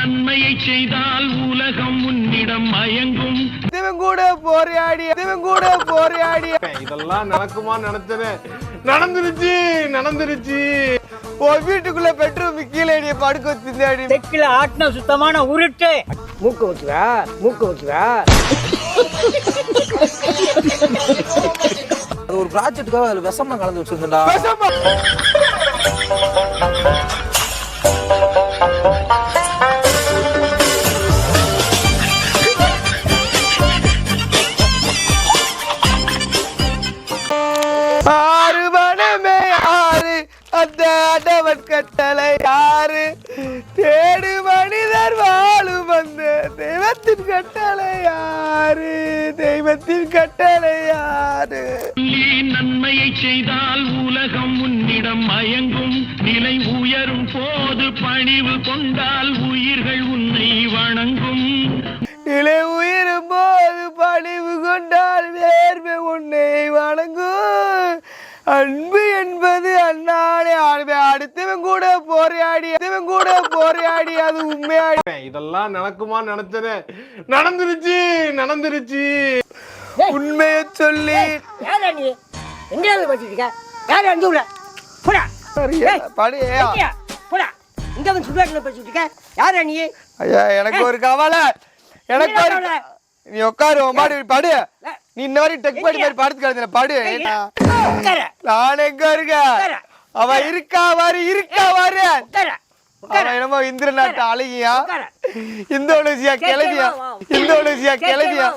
நன்மையை செய்தால் உலகம் உன்னிடம் மயங்கும். இவன் கூட போராடி இவன் கூட போராடி இதெல்லாம் நடக்குமா நினைச்சேன். நடந்துருச்சு நடந்துருச்சு. உன் வீட்டுக்குள்ள பெட்ரூம் கீழே நீ படுக்க வச்சிருந்தாடி தெக்கில ஆட்டின சுத்தமான உருட்டு. மூக்கு வைக்கிறா மூக்கு வைக்கிறா அது ஒரு ப்ராஜெக்ட்டுக்காக அதில் விஷம்லாம் கலந்து வச்சிருந்தா ஆறு கட்டளை யாரு? தேடு மனிதர் வாழும் அந்த தெய்வத்தின் கட்டளை யாரு? தெய்வத்தின் கட்டளை யாரு? நீ நன்மையை செய்தால் உலகம் உன்னிடம் மயங்கும். நிலை உயரும் போது பணிவு கொண்டால் உயிர்கள் உன்னை வணங்கும். நிலை உயிரும் போது பணிவு கொண்டால் போராடி அடுத்தவன் கூட போராடி அது உண்மையாடி. இதெல்லாம் நடக்குமா நினைச்சேன். நடந்துருச்சு நடந்துருச்சு. உண்மையை சொல்லி. யாரா நீ எங்கேயாவது இருக்க யாரா அஞ்சு விட போடா. படு. இங்க வந்து சுடுகாட்டில் பேசிட்டு இருக்க. யாரா நீ? ஐயா எனக்கு ஒரு கவலை. எனக்கு ஒரு? நீ உட்காரு உன் பாடு. படு நீ இந்த மாதிரி டெக் பாடி மாதிரி படுத்து கிடத்துல படு நான் எங்க இருக்க உட்கார. அவ இருக்கா வாரு இருக்கா வாரு என்னமோ இந்திர நாட்டு அழகியா. இந்தோனேசியா கிளவியா. இந்தோனேசியா கிளவியா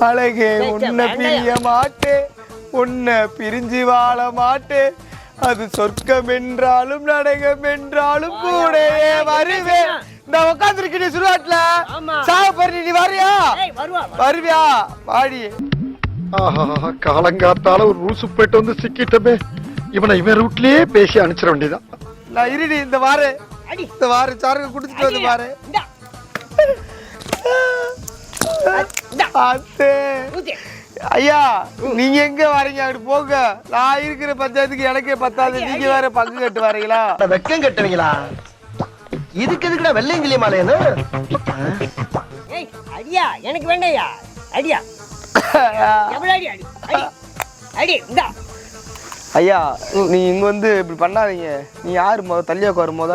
அழகே உன்னை. பிரிய மாட்டேன் உன்னை பிரிஞ்சு வாழ மாட்டேன் அது சொர்க்கம் என்றாலும் நரகம் என்றாலும் கூடயே வருவேன். நான் உட்காந்துருக்கேன் சுடுகாட்டுல. ஆமா. சாக போறீ நீ வரியா? ஏய் வருவா வா. வருவியா? வாடி. ஆஹா காலங்காத்தால ஒரு ரூசு போயிட்டு வந்து சிக்கிட்டமே. இவனை இவன் ரூட்லயே பேசி அனுப்பிச்சிட வேண்டியதான் நான் இருடி இந்த வாரு. அடி. இந்த வாரு சாருக்கு குடிச்சிட்டு வந்து பாரு இந்தா. இந்தா. ஐயா நீங்க எங்க வரீங்க? அப்படி போங்க. நான் இருக்கிற பஞ்சாயத்துக்கு எனக்கே பத்தாது. நீங்க வேற பங்கு கட்டு வரீங்களா வெக்கம் கட்டுவீங்களா? இதுக்கு எதுக்குடா வெள்ளையங்கிலி மாலையன்னு ஏய் அடியா எனக்கு வேண்டாயா? அடியா. எவ்வளவு அடி அடி அடி அடி இந்தா. ஐயா நீ இங்க வந்து இப்படி பண்ணாதீங்க. நீ யாரு முத தள்ளி உட்காரு முத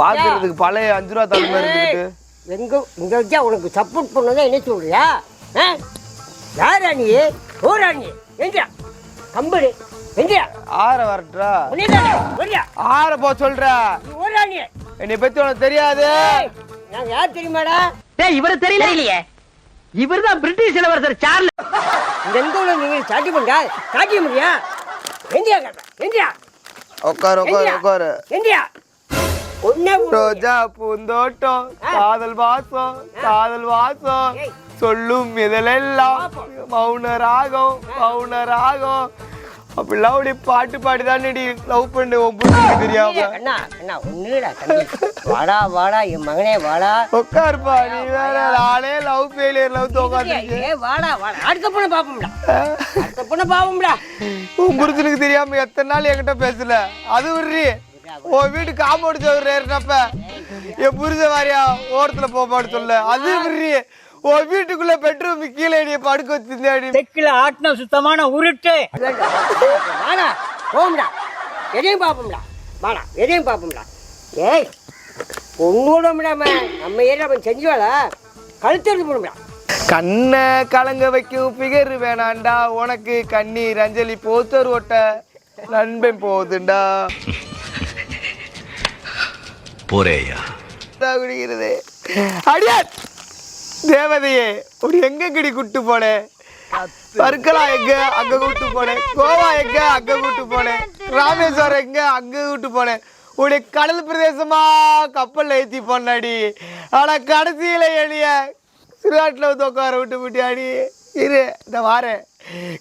பாக்குறதுக்கு பழைய அஞ்சு ரூபா தலைமை இருந்துட்டு எங்க இங்க வச்சா உனக்கு சப்போர்ட் பண்ணதான் என்ன சொல்றியா? ஆ? யாரா நீ? ஓரா நீ? எந்தியா கம்பெனி எந்தியா ஆற வரட்டா ஆற போ சொல்ற. ஓரா நீ? என்னை பத்தி உனக்கு தெரியாது. நாங்க யார் தெரியுமாடா? டேய் இவரு தெரியல. இல்லையே இவர்தான் பிரிட்டிஷ் இளவரசர் சார்ல இந்த எந்த உள்ள நீங்க சாட்டி பண்ணா காட்டிய முடியா? எந்தியா கேட்டா எந்தியா உட்காரு உட்காரு. உட்காரு ஒன்னே ரோஜா பூந்தோட்டம் காதல் வாசம் காதல் வாசம். சொல்லும் இதழெல்லாம் மௌன ராகம் மௌன ராகம். அப்படிலாம் அப்படி பாட்டு பாடி தானே லவ் பண்ணு உன் புரிஞ்சுக்க தெரியாம. கண்ணா கண்ணா ஒண்ணுடா தம்பி. வாடா வாடா என் மகனே வாடா. உட்காருப்பா நீ வேற நானே லவ் ஃபெயிலியர் லவ் தோக்காந்துருக்கு ஏ வாடா வாடா. அடுத்த பொண்ணு பாப்போம்டா. அடுத்த பொண்ணு பாப்போம்டா. உன் புரிஞ்சனுக்கு தெரியாம எத்தனை நாள் என்கிட்ட பேசல அது விடுறி. உன் வீட்டு காம்பவுண்ட் சவர் ஏறினப்ப என் புரிஞ்ச மாதிரியா ஓரத்துல மாட்டு சொல்ல. அது விடுறி. உன் வீட்டுக்குள்ள பெட்ரூம் கீழே நீ படுக்க வச்சிருந்தாடி. தெக்கில ஆட்டின சுத்தமான உருட்டு. வாடா போம்டா எதையும் பாப்போம்டா வாடா எதையும் பாப்போம்டா ஏய் பொண்ணோட நம்ம ஏரியா அவன் செஞ்சுவாளா? கழுத்தெடுத்து போடும்டா கண்ணை கலங்க வைக்கும் பிகர் வேணாண்டா. உனக்கு கண்ணீர் அஞ்சலி போத்தர் ஓட்ட நண்பன் போகுதுண்டா போறேயா குடிக்கிறது. அடியா தேவதையே ஒரு எங்க கிடி கூட்டு போனேன் பர்கலா எங்க அங்க கூட்டு போனேன் கோவா எங்க அங்க கூட்டு போனேன் ராமேஸ்வரம் எங்க அங்க கூட்டு போனேன் உடைய கடல் பிரதேசமா கப்பல்ல ஏத்தி போனாடி. ஆனா கடைசியில எளிய சிறுகாட்டுல வந்து உட்கார விட்டு விட்டியாடி. இரு இந்த வாரேன்.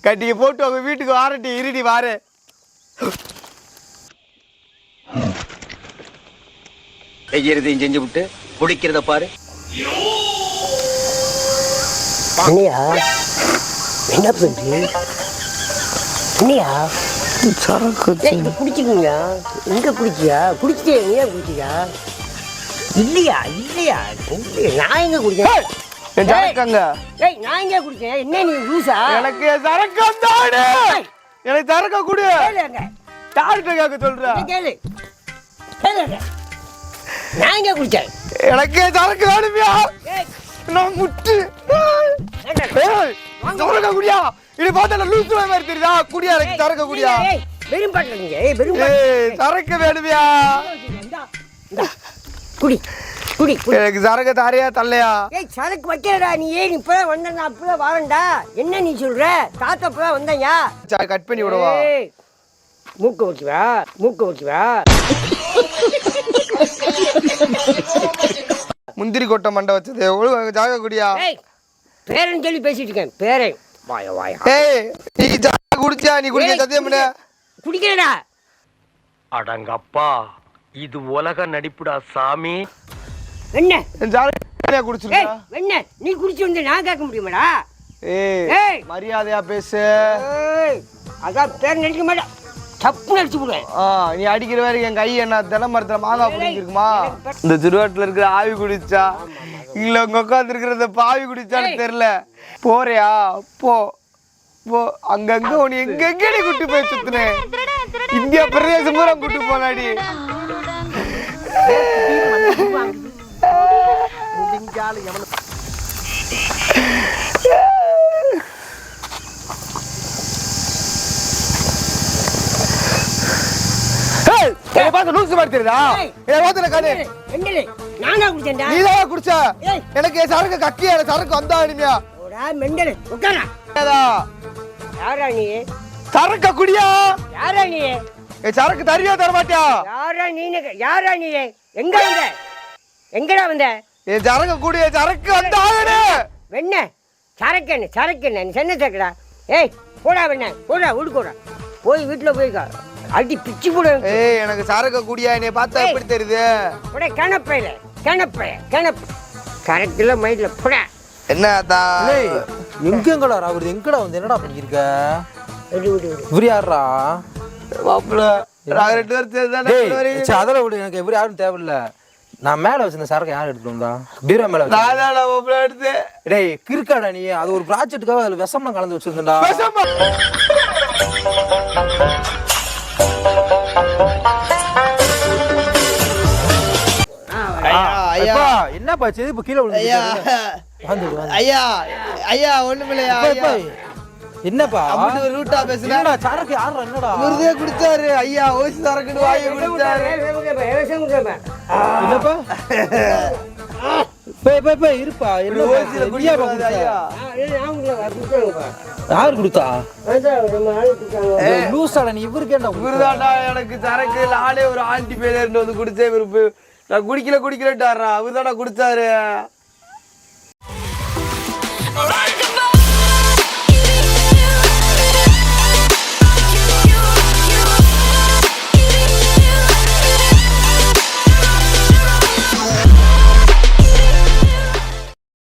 கட்டிக்கு போட்டு உங்க வீட்டுக்கு வாரட்டி இருடி வாரேன். செய்யறதையும் செஞ்சு விட்டு குடிக்கிறத பாரு. அண்ணியா என்ன பண்ணுது இல்லையா சரக்கு ஏய், இது குடிச்சிருக்கீங்களா எங்க குடிச்சியா? குடிச்சிட்டே ஏன் குடிச்சியா இல்லையா? இல்லையா. நான் எங்க குடிச்சேன்? ஏய் நான் எங்க குடிச்சேன்? என்ன நீ லூசா? எனக்கு என் சரக்கு வந்தாடு எனக்கு சரக்க குடு. யார்கிட்ட கேட்க சொல்ற? கேளு. கேளுங்க நான் எங்க குடிச்சேன்? எனக்கு என் சரக்கு வேணுமியா? நான் முட்டு. சரக்க குடியா. இது பார்த்தா லூசு மாதிரி தெரியுதா? குடியா எனக்கு சரக்க குடியா. வெறும் நீங்க ஏய் வெறும் ஏய் சரக்கு வேணுமியா? குடி குடி குடி. எனக்கு சரக்கு தாரையா தள்ளையா ஏய் சரக்கு வைக்கிறடா நீ ஏன் இப்பதான் வந்த நான் அப்பதான் வரேன்டா. என்ன நீ சொல்ற? தாத்தா அப்பதான் வந்தேயா கட் பண்ணி விடவா. மூக்கு வைக்கவா மூக்கு வைக்கவா முந்திரி கொட்டை மண்டை வச்சது. ஒழுங்கு ஜாக குடியா. ஏய் பேரன் சொல்லி பேசிட்டு இருக்கேன். பேரன். வாயா வாயா. ஏய் நீ ஜாக குடிச்சியா? நீ குடிக்க சத்தியம் பண்ணு. குடிக்கிறடா. அடங்கப்பா இது உலக நடிப்புடா சாமி. என்ன குடிச்சிருக்கா? என்ன நீ குடிச்சு வந்து நான் கேட்க முடியுமாடா? ஏய். மரியாதையா பேசு. அதான் பேர் நடிக்க மாட்டேன் தப்பு நடிச்சு விடுவேன் ஆ நீ அடிக்கிற வரைக்கும் என் கை என்ன தின மரத்துல மாங்காய் பிடிச்சிருக்குமா இந்த திருவாட்டில் இருக்கிற ஆவி குடிச்சா இல்ல உங்க உட்காந்து இருக்கிற இந்த பாவி குடிச்சான்னு தெரியல. போறியா? போ. போ. அங்கங்க உன்னை எங்கெங்க நீ கூட்டி போய் சுத்துனேன் இந்தியா பிரதேசம் பூரா கூட்டி போனாடி ஏய், என்னை பார்த்து லூசு மாதிரி தெரியுதா ஏய். என் வாத்துல காணு என்னலே நானா குடிச்சேன்டா? நீதான் குடிச்ச. ஏய். எனக்கு என் சரக்கு கக்கி எனக்கு சரக்கு வந்தா இனிமையா ஓடா மெண்டல். உட்காரா. யாரா நீ? சரக்க குடியா? யாரா நீ? சரக்கு தருவியா தர மாட்டியா யாரா நீ யாரா நீ? எங்க வந்த? எங்கடா வந்த? என் சரக்கு குடி என் சரக்கு வந்தா வெண்ண. சரக்கு என்ன? சரக்கு என்ன? நீ சென்ன சரக்குடா. ஏய் போடா வெண்ண. போடா உடுக்கோடா போய் வீட்டில் போய் க- அடி பிச்சு போட. ஏய் எனக்கு சரக்கு குடியா? என்னை பார்த்தா. எப்படி தெரியுது? போட கிணப்பையில கிணப்பைய கிணப்பு கரெக்டில் மைண்டில் போடா. என்ன தா ஏய் எங்கெங்கடா அவர் எங்கடா வந்து என்னடா விடு இவர் யாரா மாப்பிள்ள ரெண்டு பேரும் சேர்ந்து தானே அதெல்லாம் விடு. எனக்கு இவர் யாரும் தேவையில்ல. நான் மேல வச்சிருந்த சரக்கு யார் எடுத்துட்டு வந்தா? பீரோ மேல தானே எடுத்து டேய் கிறுக்காடா நீ. அது ஒரு ப்ராஜெக்ட்டுக்காக அதுல விஷம்லாம் கலந்து வச்சிருந்தா ஐயா என்னப்பா செது இப்ப கீழே ஐயா ஐயா ஐயா ஒண்ணுமில்லையா ஐயா என்னப்பா அப்படி ஒரு ரூட்டா பேசுனா என்னடா சரக்கு யாரா என்னடா குடிச்சாரு ஐயா ஓசி சரக்குன்னு வாங்கி குடிச்சாரு என்னப்பா போய் போய் போய் இருப்பா என்ன குடிச்சாரு குடிச்சா? ஐயா யார் கொடுத்தா லூசாடா நீ இவருக்கு என்ன கொடுத்தா? இவருதான்டா எனக்கு சரக்கு நானே ஒரு ஆண்டி இருந்து வந்து குடிச்சே விருப்பு நான் குடிக்கல குடிக்கலட்டாரா அவர் குடிச்சாரு Alright.